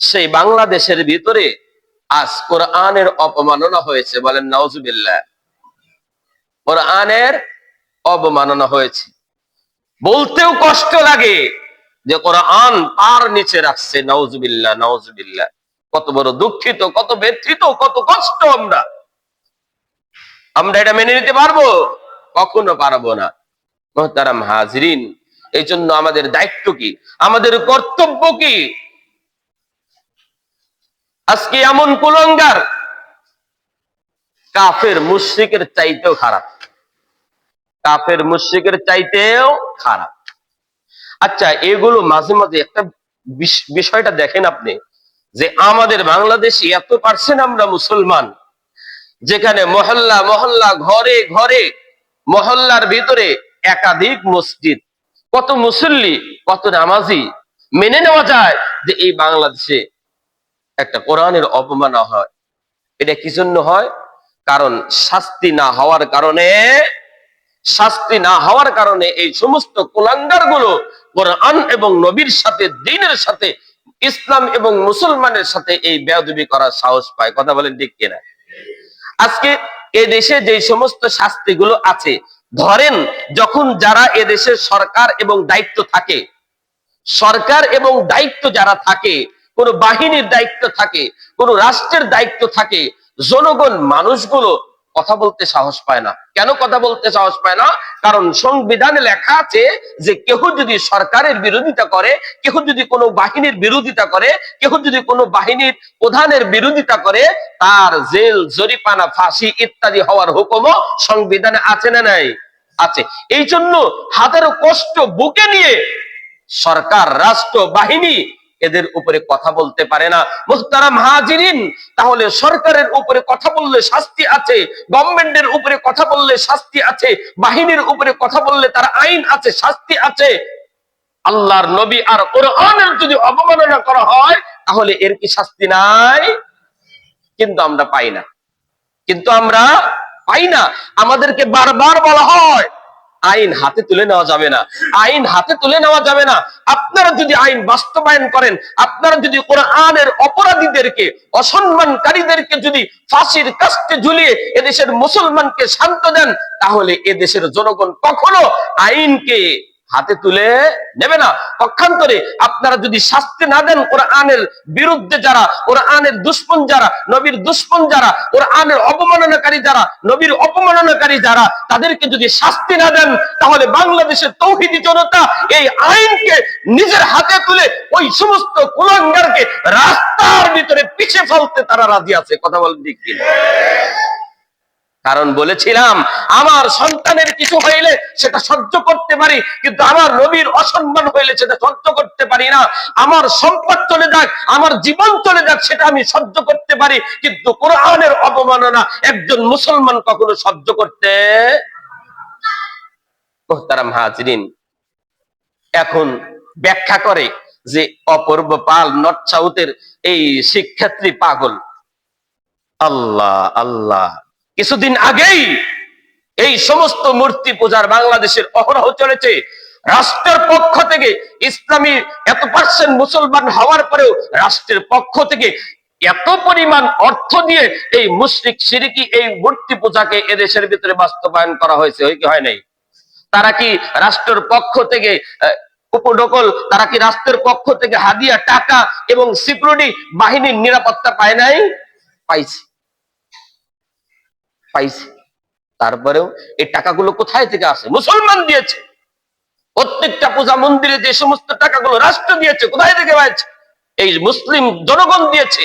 সেই বাংলাদেশের ভিতরে আজ কোরআনের অপমাননা হয়েছে বলেন নওজুবিল্লাহ কোরআনের অবমাননা হয়েছে। বলতেও কষ্ট লাগে যে কোরআন পার নিচে রাখছে নওজুবিল্লাহ নওজুবিল্লাহ কত বড় দুঃখিত, কত ব্যথিত, কত কষ্ট আমরা। আমরা এটা মেনে নিতে পারব? কখনো পারব না। মোহতারাম হাজরিন এই জন্য আমাদের দায়িত্ব কি? আমাদের কর্তব্য কি? আজকে এমন কুলঙ্গার। কাফের মুশ্রিকের চাইতেও খারাপ। কাফের মুশ্রিকের চাইতেও খারাপ। আচ্ছা এগুলো মাঝে মাঝে একটা বিষয়টা দেখেন আপনি, যে আমাদের বাংলাদেশে এত পার্সেন্ট আমরা মুসলমান, যেখানে মহল্লা মহল্লা, ঘরে ঘরে, মহল্লার ভিতরে একাধিক মসজিদ, কত মুসল্লি, কত নামাজি, মেনে নেওয়া যায় যে এই বাংলাদেশে একটা কোরআনের অপমানা হয়। এটা কি জন্য হয়? কারণ শাস্তি না হওয়ার কারণে, শাস্তি না হওয়ার কারণে এই সমস্ত কুলাঙ্গারগুলো কোরআন এবং নবীর সাথে, দিনের সাথে, ইসলাম এবং মুসলমানের সাথে এই বেয়াদবি করার সাহস পায়। কথা বলেন ঠিক কিনা? আজকে এ দেশে যে সমস্ত শাস্তিগুলো আছে, ধরেন যখন যারা এ দেশের সরকার এবং দায়িত্ব থাকে, সরকার এবং দায়িত্ব যারা থাকে কোন বাহিনীর দায়িত্ব থাকে, কোন রাষ্ট্রের দায়িত্ব থাকে, জনগণ মানুষগুলো কথা বলতে সাহস পায় না। কেন কথা বলতে সাহস পায় না? কারণ সংবিধানে লেখা আছে যে কেউ যদি সরকারের বিরোধিতা করে কেউ যদি কোনো বাহিনীর বিরোধিতা করে কেউ যদি কোনো বাহিনীর প্রধানের বিরোধিতা করে, তার জেল জরিপানা ফাঁসি ইত্যাদি হওয়ার হুকুমও সংবিধানে আছে না নাই? আছে। এই জন্য হাজারো কষ্ট বুকে নিয়ে সরকার, রাষ্ট্র, বাহিনী এদের উপরে কথা বলতে পারে না। মুহতারাম হাজিরিন, তাহলে সরকারের উপরে কথা বললে শাস্তি আছে, গভর্নমেন্টের উপরে কথা বললে শাস্তি আছে, বাহিনীর উপরে কথা বললে তার আইন আছে, শাস্তি আছে। আল্লাহর নবী আর কোরআনের যদি অবমাননা করা হয়, তাহলে এর কি শাস্তি নাই? কিন্তু আমরা পাই না। কিন্তু আমরা পাই না। আমাদেরকে বারবার বলা হয় আইন হাতে তুলে নেওয়া যাবে না। আইন হাতে তুলে নেওয়া যাবে না। আপনারা যদি আইন বাস্তবায়ন করেন, আপনারা যদি কোরআনের অপরাধীদেরকে, অসম্মানকারীদেরকে যদি ফাঁসির কাস্তে ঝুলিয়ে এদেশের মুসলমানকে শান্ত দেন, তাহলে এদেশের জনগণ কখনো আইনকে হাতে তুলে নেবে না। পক্ষান্তরে আপনারা যদি শাস্তি না দেন, কোরআনের বিরুদ্ধে যারা, কোরআনের দুশ্মন যারা, নবীর দুশ্মন যারা, কোরআনের অপমাননাকারী যারা, নবীর অপমাননাকারী যারা, তাদেরকে যদি শাস্তি না দেন, তাহলে বাংলাদেশের তৌহিদি জনতা এই আইনকে নিজের হাতে তুলে ওই সমস্ত কুলাঙ্গারকে রাস্তার ভিতরে পিছিয়ে ফেলতে তারা রাজি আছে। কথা বলেন ঠিক কিনা? কারণ বলেছিলাম, আমার সন্তানের কিছু হইলে সেটা সহ্য করতে পারি, কিন্তু আমার নবীর অসম্মান হইলে সেটা সহ্য করতে পারি না। আমার সম্পদ চলে যাক, আমার জীবন চলে যাক, সেটা আমি সহ্য করতে পারি, কিন্তু কোরআনের অপমাননা একজন মুসলমান কখনো সহ্য করতে মোহতারাম হাজরিন, এখন ব্যাখ্যা করে যে অপূর্ব পাল নর্থ সাউথের এই শিক্ষার্থী পাগল। আল্লাহ আল্লাহ। কিছুদিন আগেই এই সমস্ত মূর্তি পূজার বাংলাদেশের অহরহ চলেছে। রাষ্ট্রের পক্ষ থেকে ইসলামী এত পার্সেন্ট মুসলমান হওয়ার পরেও রাষ্ট্রের পক্ষ থেকে এত পরিমাণ অর্থ দিয়ে এই মুশরিক সিরিকি এই মূর্তি পূজাকে এদেশের ভিতরে বাস্তবায়ন করা হয়েছে, হয় কি হয় নাই? তারা কি রাষ্ট্রের পক্ষ থেকে উপডকল তারা কি রাষ্ট্রের পক্ষ থেকে হাদিয়া, টাকা এবং সিকিউরিটি বাহিনীর নিরাপত্তা পায় নাই? পাইছে। পাইছে। তারপরেও এই টাকাগুলো কোথায় থেকে আসে? মুসলমান দিয়েছে। প্রত্যেকটা পূজা মন্দিরে যে সমস্ত টাকাগুলো রাষ্ট্র দিয়েছে, কোথায় থেকে পাইছে? এই মুসলিম জনগণ দিয়েছে।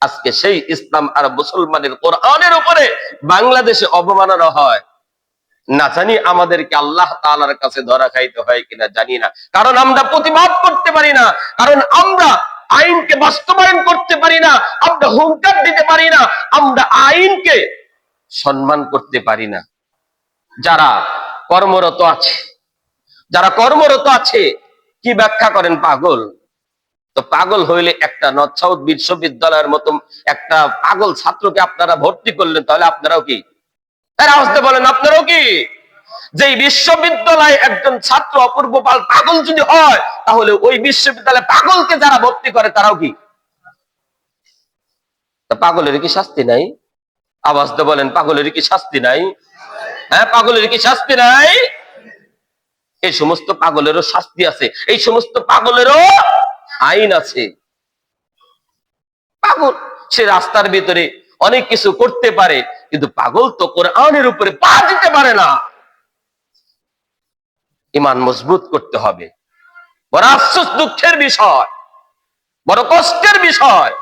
আজকে সেই ইসলাম আর মুসলমানের কোরআনের উপরে বাংলাদেশে অবমাননা হয়। না জানি আমাদেরকে আল্লাহ তাআলার কাছে ধরা খাইতে হয় কিনা, জানি না। কারণ আমরা প্রতিবাদ করতে পারি না। কারণ আমরা আইনকে বাস্তবায়ন করতে পারি না। আমরা হুঙ্কার দিতে পারি না। আমরা আইনকে সম্মান করতে পারি না। যারা কর্মরত আছে, যারা কর্মরত আছে, কি ব্যাখ্যা করেন পাগল? তো পাগল হইলে একটা নর্থ সাউথ বিশ্ববিদ্যালয়ের মতো একটা পাগল ছাত্রকে আপনারা ভর্তি করলেন, তাহলে আপনারাও কি? তারা আসতে বলেন, আপনারাও কি? যে বিশ্ববিদ্যালয়ে একজন ছাত্র অপূর্ব পাল পাগল যদি হয়, তাহলে ওই বিশ্ববিদ্যালয়ে পাগলকে যারা ভর্তি করে, তারাও কি? পাগলের কি শাস্তি নাই? আওয়াজ তো বলেন, পাগলের কি শাস্তি নাই? হ্যাঁ পাগলের কি শাস্তি নাই? এই সমস্ত পাগলেরও শাস্তি আছে, এই সমস্ত পাগলেরও আইন আছে। পাগল, সে রাস্তার ভিতরে অনেক কিছু করতে পারে, কিন্তু পাগল তো কোরআনের উপরে পা দিতে পারে না। ইমান মজবুত করতে হবে। বড় আফসোস, দুঃখের বিষয়, বড় কষ্টের বিষয়।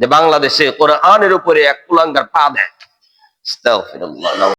যে বাংলাদেশে কোরআনের উপরে এক কুলাঙ্গার পা দেয়।